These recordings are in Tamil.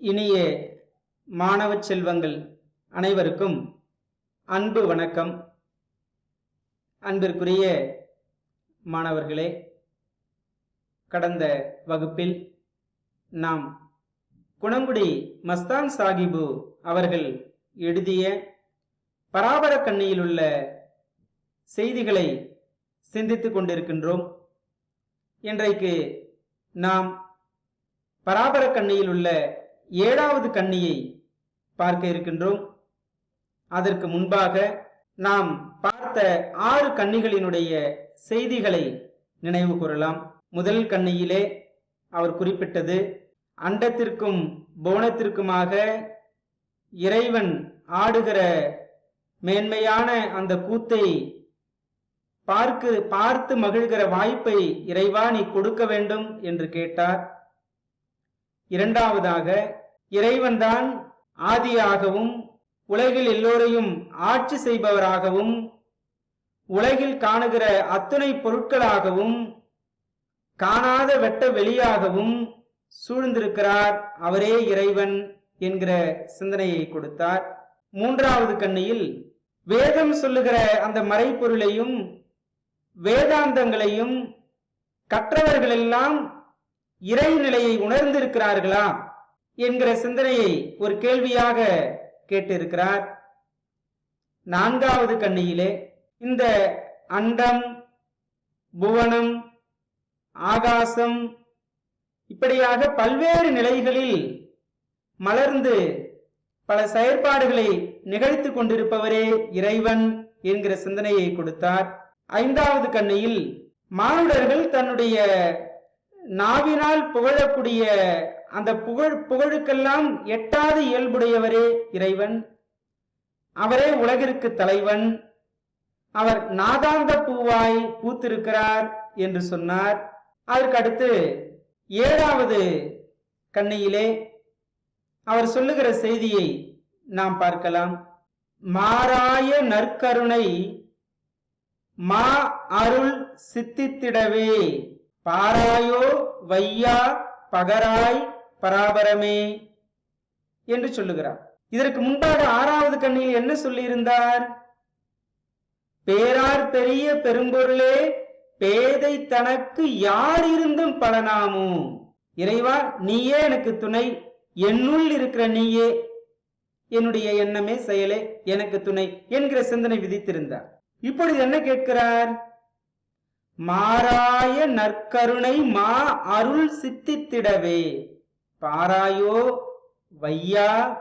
இனிய மாணவ செல்வங்கள் அனைவருக்கும் அன்பு வணக்கம். அன்பிற்குரிய மாணவர்களே கடந்த வகுப்பில் நாம் குணங்குடி மஸ்தான் சாகிபு அவர்கள் எழுதிய பராபர கண்ணியில் உள்ள செய்திகளை சிந்தித்துக் கொண்டிருக்கின்றோம். இன்றைக்கு நாம் பராபர கண்ணியில் உள்ள ஏழாவது கண்ணியை பார்க்க இருக்கின்றோம். அதற்கு முன்பாக நாம் பார்த்த ஆறு கன்னிகளினுடைய செய்திகளை நினைவு கூறலாம். முதல் கண்ணியிலே அவர் குறிப்பிட்டது அண்டத்திற்கும் போனத்திற்குமாக இறைவன் ஆடுகிற மேன்மையான அந்த கூத்தை பார்க்கு பார்த்து மகிழ்கிற வாய்ப்பை இறைவா நீ கொடுக்க வேண்டும் என்று கேட்டார். இரண்டாவதாக இறைவன்தான் ஆதியாகவும் உலகில் எல்லோரையும் ஆட்சி செய்பவராகவும் உலகில் காணுகிற அத்துணை பொருட்களாகவும் காணாத வெட்ட வெளியாகவும் சூழ்ந்திருக்கிறார் அவரே இறைவன் என்கிற சிந்தனையை கொடுத்தார். மூன்றாவது கண்ணியில் வேதம் சொல்லுகிற அந்த மறைப்பொருளையும் வேதாந்தங்களையும் கற்றவர்களெல்லாம் எல்லாம் இறைநிலையை உணர்ந்திருக்கிறார்களா என்கிற சிந்தனையை ஒரு கேள்வியாக கேட்டிருக்கிறார். நான்காவது கண்ணியிலே இந்த அண்டம் புவனம் ஆகாசம் இப்படியாக பல்வேறு நிலைகளில் மலர்ந்து பல செயற்பாடுகளை நிகழ்த்து கொண்டிருப்பவரே இறைவன் என்கிற சிந்தனையை கொடுத்தார். ஐந்தாவது கண்ணியில் மானுடர்கள் தன்னுடைய நாவினால் புகழக்கூடிய அந்த புகழ் புகழுக்கெல்லாம் எட்டாத இயல்புடையவரே இறைவன். அவரே உலகிற்கு தலைவன். அவர் நாதாந்த பூவாய் பூத்திருக்கிறார் என்று சொன்னார். அதற்கு அடுத்து ஏழாவது கண்ணியிலே அவர் சொல்லுகிற செய்தியை நாம் பார்க்கலாம். மாறாய நற்கருணை மா அருள் சித்தித்திடவே. பாராயோ வையா பகராய் பராபரமே என்று சொல்லுகிறார். இதற்கு முன்பாக ஆறாவது கண்ணில் என்ன சொல்லியிருந்தார்? பேரார் பெரிய பெரும்பொருளே பேதை தனக்கு யார் இருந்தும் பலனாமோ? இறைவா நீயே எனக்கு துணை என்னுள் இருக்கிற நீயே. என்னுடைய எண்ணமே செயலே எனக்கு துணை என்கிற சிந்தனை விதித்திருந்தார். இப்பொழுது என்ன கேட்கிறார்? மாறாய நற்கருணை மா அருள் சித்தித்திடவே. பாராயோ வையா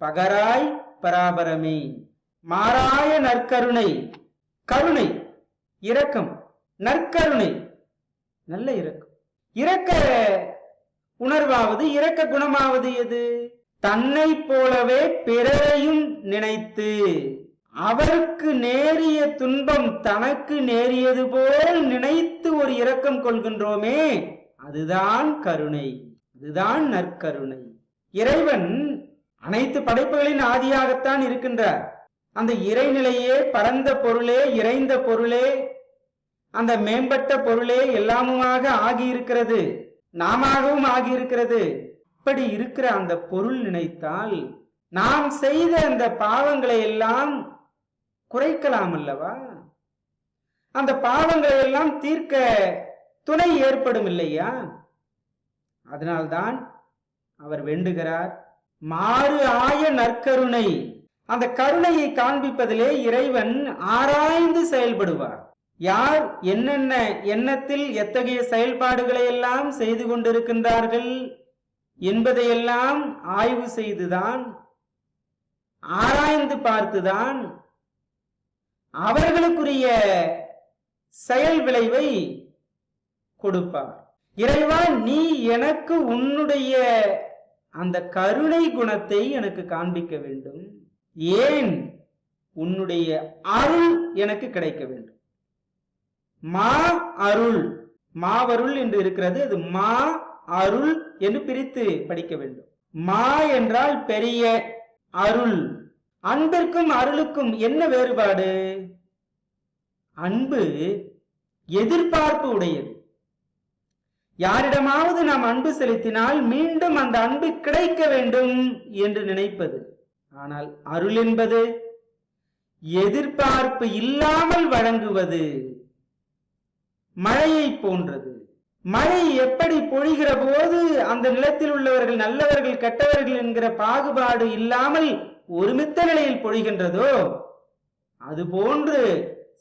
பகராய் பராபரமே. மாறாய நற்கருணை கருணை இரக்கம் நற்கருணை. நல்ல இரக்கம். இரக்க உணர்வாவது இரக்க குணமாவது எது? தன்னை போலவே பிறரையும் நினைத்து. அவருக்கு நேரிய துன்பம் தனக்கு நேரியது போல் நினைத்து ஒரு இரக்கம் கொள்கின்றோமே அதுதான் கருணை அதுதான் நற்கருணை. இறைவன் அனைத்து படைப்புகளின் ஆதியாகத்தான் இருக்கின்றார். அந்த இறைநிலையே பரந்த பொருளே இறைந்த பொருளே அந்த மேம்பட்ட பொருளே எல்லாமுமாக ஆகியிருக்கிறது நாமாகவும் ஆகியிருக்கிறது. இப்படி இருக்கிற அந்த பொருள் நினைத்தால் நாம் செய்த அந்த பாவங்களை எல்லாம் குறைக்கலாம் அல்லவா? அந்த பாவங்களை எல்லாம் தீர்க்க துணை ஏற்படும் இல்லையா? அதனால்தான் அவர் வேண்டுகிறார் மாறு ஆய நற்கருணை. அந்த கருணையை காண்பிப்பதிலே இறைவன் ஆராய்ந்து செயல்படுவார். யார் என்னென்ன எண்ணத்தில் எத்தகைய செயல்பாடுகளை எல்லாம் செய்து கொண்டிருக்கின்றார்கள் என்பதையெல்லாம் ஆய்வு செய்துதான் ஆராய்ந்து பார்த்துதான் அவர்களுக்குரிய செயல் விளைவை கொடுப்பார். இறைவா நீ எனக்கு உன்னுடைய அந்த கருணை குணத்தை எனக்கு காண்பிக்க வேண்டும். ஏன்? உன்னுடைய அருள் எனக்கு கிடைக்க வேண்டும். மா அருள். மாவருள் என்று இருக்கிறது அது மா அருள் என்று பிரித்து படிக்க வேண்டும். மா என்றால் பெரிய அருள். அன்பிற்கும் அருளுக்கும் என்ன வேறுபாடு? அன்பு எதிர்பார்ப்பு உடையது. யாரிடமாவது நாம் அன்பு செலுத்தினால் மீண்டும் அந்த அன்பு கிடைக்க வேண்டும் என்று நினைப்பது. ஆனால் அருள் என்பது எதிர்பார்ப்பு இல்லாமல் வழங்குவது. மழையை போன்றது. மழை எப்படி பொழிகிற போது அந்த நிலத்தில் உள்ளவர்கள் நல்லவர்கள் கெட்டவர்கள் என்கிற பாகுபாடு இல்லாமல் ஒருமித்த நிலையில் பொழிகின்றதோ அதுபோன்று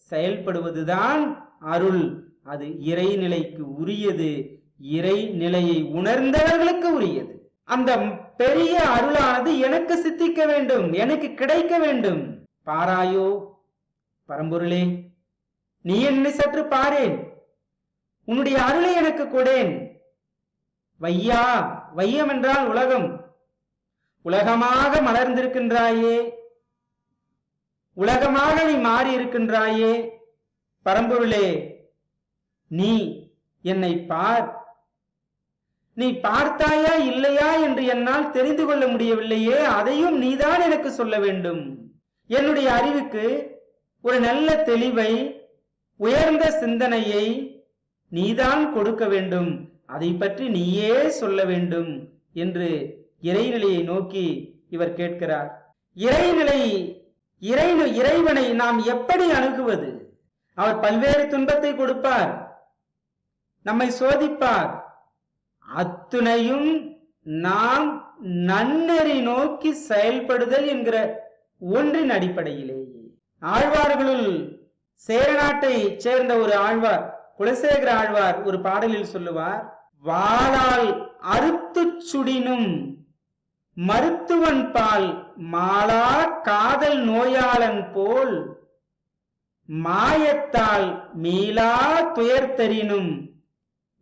செயல்படுவதுதான் அருள். அது இறைநிலைக்கு உரியது. இறை நிலையை உணர்ந்தவர்களுக்கு உரியது. அந்த பெரிய அருளானது எனக்கு சித்திக்க வேண்டும் எனக்கு கிடைக்க வேண்டும். பாராயோ பரம்பொருளே நீ என்னை சற்று பாரேன். உன்னுடைய அருளை எனக்கு கொடேன். வையா வையம் என்றால் உலகம். உலகமாக மலர்ந்திருக்கின்றாயே. உலகமாக நீ மாறி இருக்கின்றாயே பரம்பொருளே நீ என்னை பார். நீ பார்த்தாயா இல்லையா என்று என்னால் தெரிந்து கொள்ள முடியவில்லையே. அதையும் நீதான் எனக்கு சொல்ல வேண்டும். என்னுடைய அறிவுக்கு ஒரு நல்ல தெளிவை உயர்ந்த சிந்தனையை நீதான் கொடுக்க வேண்டும். அதை பற்றி நீயே சொல்ல வேண்டும் என்று இறைநிலையை நோக்கி இவர் கேட்கிறார். இறைநிலை இறை இறைவனை நாம் எப்படி அணுகுவது? அவர் பல்வேறு துன்பத்தை கொடுப்பார். நம்மை சோதிப்பார். அத்துணையும் நாம் நன்னறி நோக்கி செயல்படுதல் என்கிற ஒன்றின் அடிப்படையிலேயே. ஆழ்வார்களுள் சேரநாட்டை சேர்ந்த ஒரு ஆழ்வார் குலசேகர ஆழ்வார் ஒரு பாடலில் சொல்லுவார் வாளால் அறுத்து சுடினும் மருத்துவன் பால் மாளா காதல் நோயாளன் போல் மாயத்தால் மீளா துயர்த்தரினும்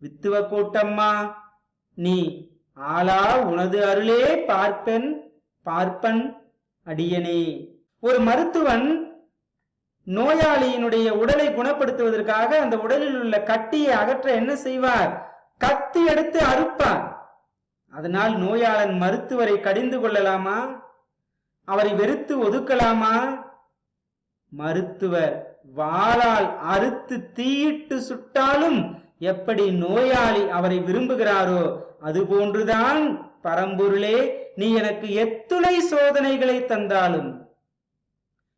வித்துவ கூட்டம்மா நீ ஆளா உனது அருளே பார்ப்பன் பார்ப்பன் அடியனே. ஒரு மருத்துவன் நோயாளியினுடைய உடலை குணப்படுத்துவதற்காக அந்த உடலில் உள்ள கட்டியை அகற்ற என்ன செய்வார்? கத்தி எடுத்து அறுப்பார் அதனால் நோயாளன் மருத்துவரை கடிந்து கொள்ளலாமா? அவரை வெறுத்து ஒதுக்கலாமா? மருத்துவர் வாளால் அறுத்து தீயிட்டு சுட்டாலும் எப்படி நோயாளி அவரை விரும்புகிறாரோ அதுபோன்றுதான் பரம்பொருளே நீ எனக்கு எத்துணை சோதனைகளை தந்தாலும்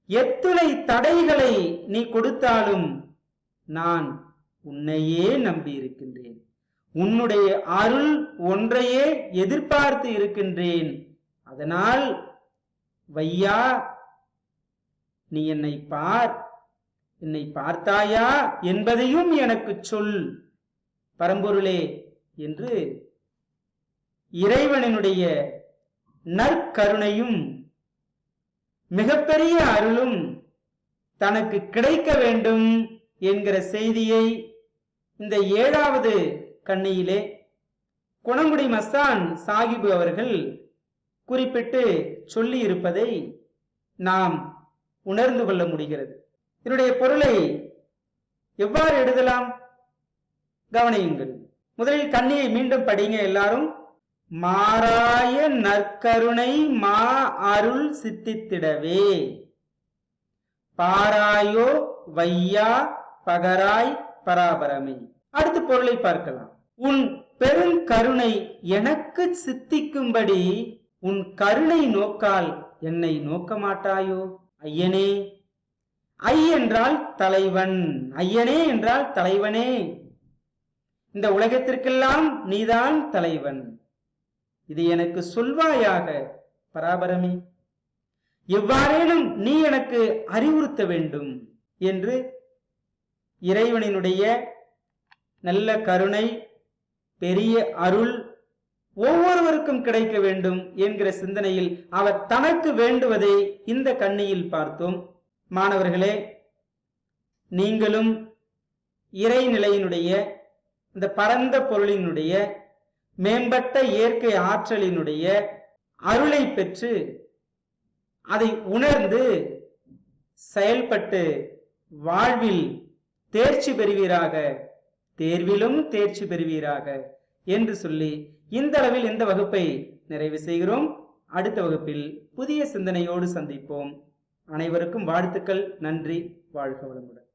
எத்துணை தடைகளை நீ கொடுத்தாலும் நான் உன்னையே நம்பியிருக்கின்றேன். உன்னுடைய அருள் ஒன்றையே எதிர்பார்த்து இருக்கின்றேன். அதனால் வையா நீ என்னை பார். என்னை பார்த்தாயா என்பதையும் எனக்கு சொல். பரம்பொருளே என்று இறைவனினுடைய நற்கருணையும் மிகப்பெரிய அருளும் தனக்கு கிடைக்க வேண்டும் என்கிற செய்தியை இந்த ஏழாவது கண்ணியிலே. குணங்குடி மஸ்தான் சாகிபு அவர்கள் குறிப்பிட்டு சொல்லி இருப்பதை நாம் உணர்ந்து கொள்ள முடிகிறது. இதனுடைய பொருளை எவ்வாறு எழுதலாம்? கவனியுங்கள். முதலில் கண்ணியை மீண்டும் படிங்க எல்லாரும். மாறாய நற்கருணை மா அருள் சித்தித்திடவே. பாராயோ வையா பகராய் பராபரமே. அடுத்து பொருளை பார்க்கலாம். உன் பெரும் கருணை எனக்கு சித்திக்கும்படி உன் கருணை நோக்கால் என்னை நோக்க மாட்டாயோ? ஐயனே. ஐ என்றால் தலைவன். ஐயனே என்றால் தலைவனே. இந்த உலகத்திற்கெல்லாம் நீதான் தலைவன். இது எனக்கு சொல்வாயாக பராபரமே. எவ்வாறேனும் நீ எனக்கு அறிவுறுத்த வேண்டும் என்று இறைவனினுடைய நல்ல கருணை பெரிய அருள் ஒவ்வொருவருக்கும் கிடைக்க வேண்டும் என்கிற சிந்தனையில் அவர் தனக்கு வேண்டுவதை இந்த கண்ணியில் பார்த்தோம். மாணவர்களே நீங்களும் இறைநிலையினுடைய இந்த பரந்த பொருளினுடைய மேம்பட்ட இயற்கை ஆற்றலினுடைய அருளை பெற்று அதை உணர்ந்து செயல்பட்டு வாழ்வில் தேர்ச்சி பெறுவீராக. தேர்விலும் தேர்ச்சி பெறுவீராக என்று சொல்லி இந்த அளவில் இந்த வகுப்பை நிறைவு செய்கிறோம். அடுத்த வகுப்பில் புதிய சிந்தனையோடு சந்திப்போம். அனைவருக்கும் வாழ்த்துக்கள். நன்றி. வாழ்க வளமுடன்.